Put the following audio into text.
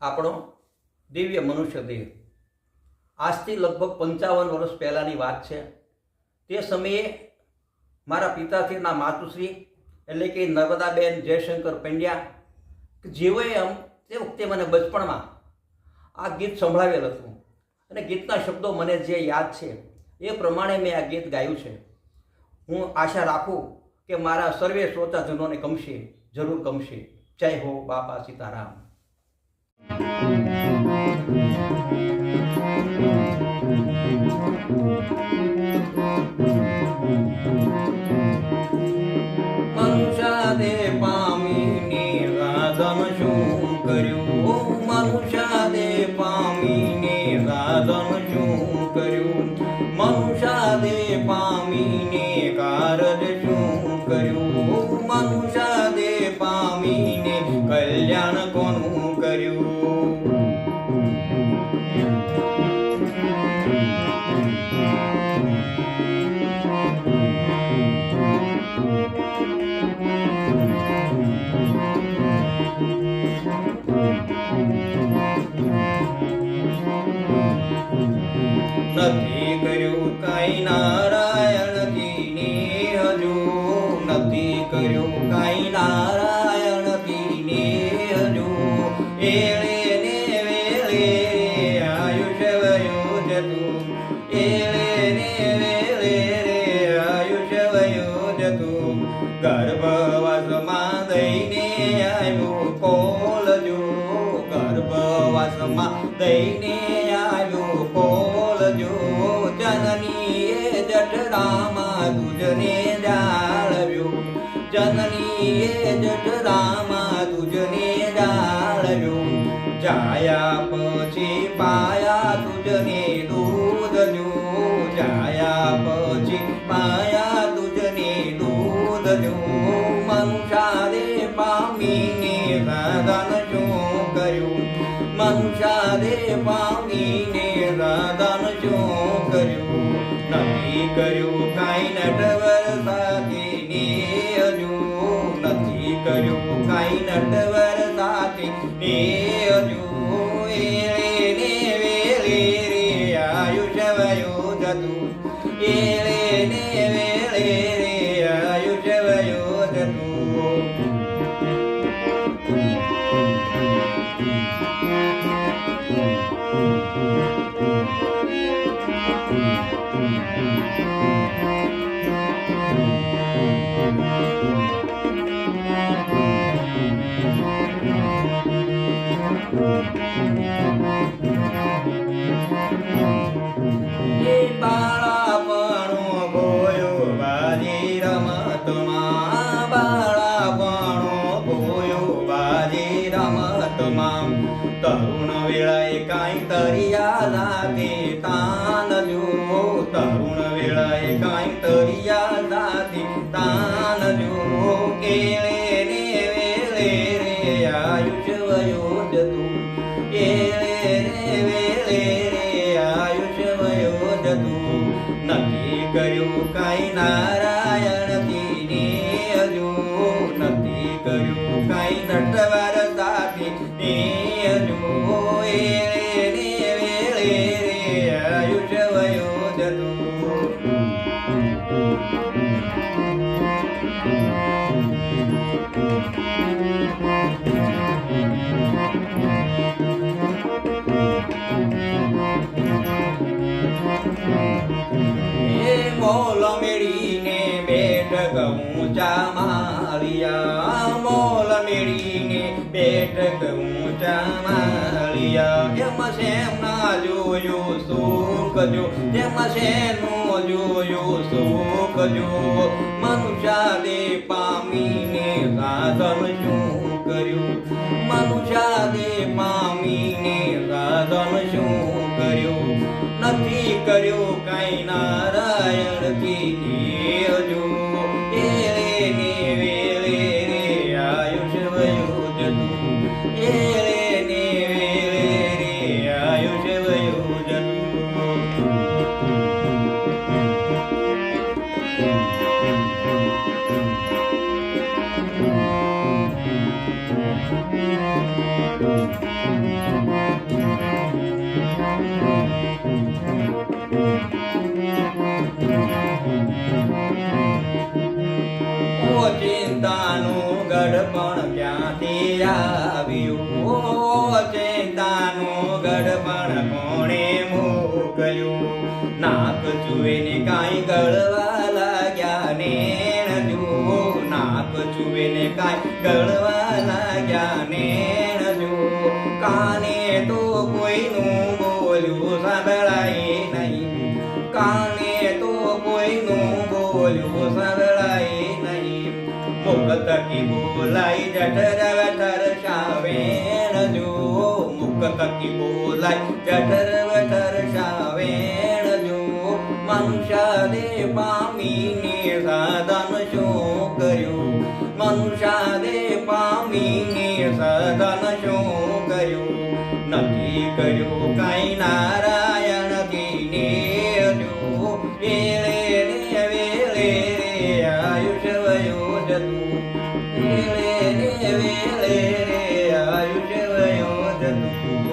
આપણો દિવ્ય મનુષ્ય દેહ. આજથી લગભગ પંચાવન વર્ષ પહેલાંની વાત છે. તે સમયે મારા પિતાશ્રીના માતુશ્રી એટલે કે નર્મદાબેન જયશંકર પંડ્યા, કે જેઓએ આમ તે વખતે મને બચપણમાં આ ગીત સંભળાવેલ હતું. અને ગીતના શબ્દો મને જે યાદ છે, એ પ્રમાણે મેં આ ગીત ગાયું છે. હું આશા રાખું કે મારા સર્વે શ્રોતાજનોને ગમશે, જરૂર ગમશે. જય હો બાપા સીતારામ. કર્યું? કર્યું? મનુષ્યાદે પામીને કલ્યાણ કોનું ગર્ભવાસમાં દઈને આવ્યું કોલજો ગર્ભવાસમાં દઈને આવ્યું કોલજો જનનીએ જઠરામાં તુજને જાળવ્યું જનનીએ જઠરામાં જો મનુષાદે પામીને સાધન શું કર્યું મનુષાદે પામીને સાધન શું કર્યું નથી કર્યું કાંઈ નટવર સાથે ને હજુ નથી કર્યું કાંઈ નટવર સાથે ને હજુ એળે ને વેળે રે આયુષ્ય વયું જતું એળે तूण तान जो रे वेळे रे आयुष्य મોલ મેળીને બેઠક ઊંચા માળિયા મોલ મેળીને બેઠક ઊંચા માળિયા એમ શેમના જોયું સુખ જો જેમ શેનું જોયું સુખ જો મનુષ્યાદે પામીને સાધન શું કર્યું મનુષ્યાદે પામીને સાધન શું કર્યું નથી કર્યું કાંઈ નારાયણથી હજુ આવ્યું ચિંતાનું ગઢપણ કોણે ને કાંઈ ગળવા લાગ્યા ને જુઓ નાક ચુવે ને કાંઈ ગળવા લાગ્યા ને જુઓ કાને તો તકી બોલાય જઠર વઠર શાવેણ જો મુખ કકી બોલાય જઠર વઠર શાવેણ જો મનુષ્ય દે પામીને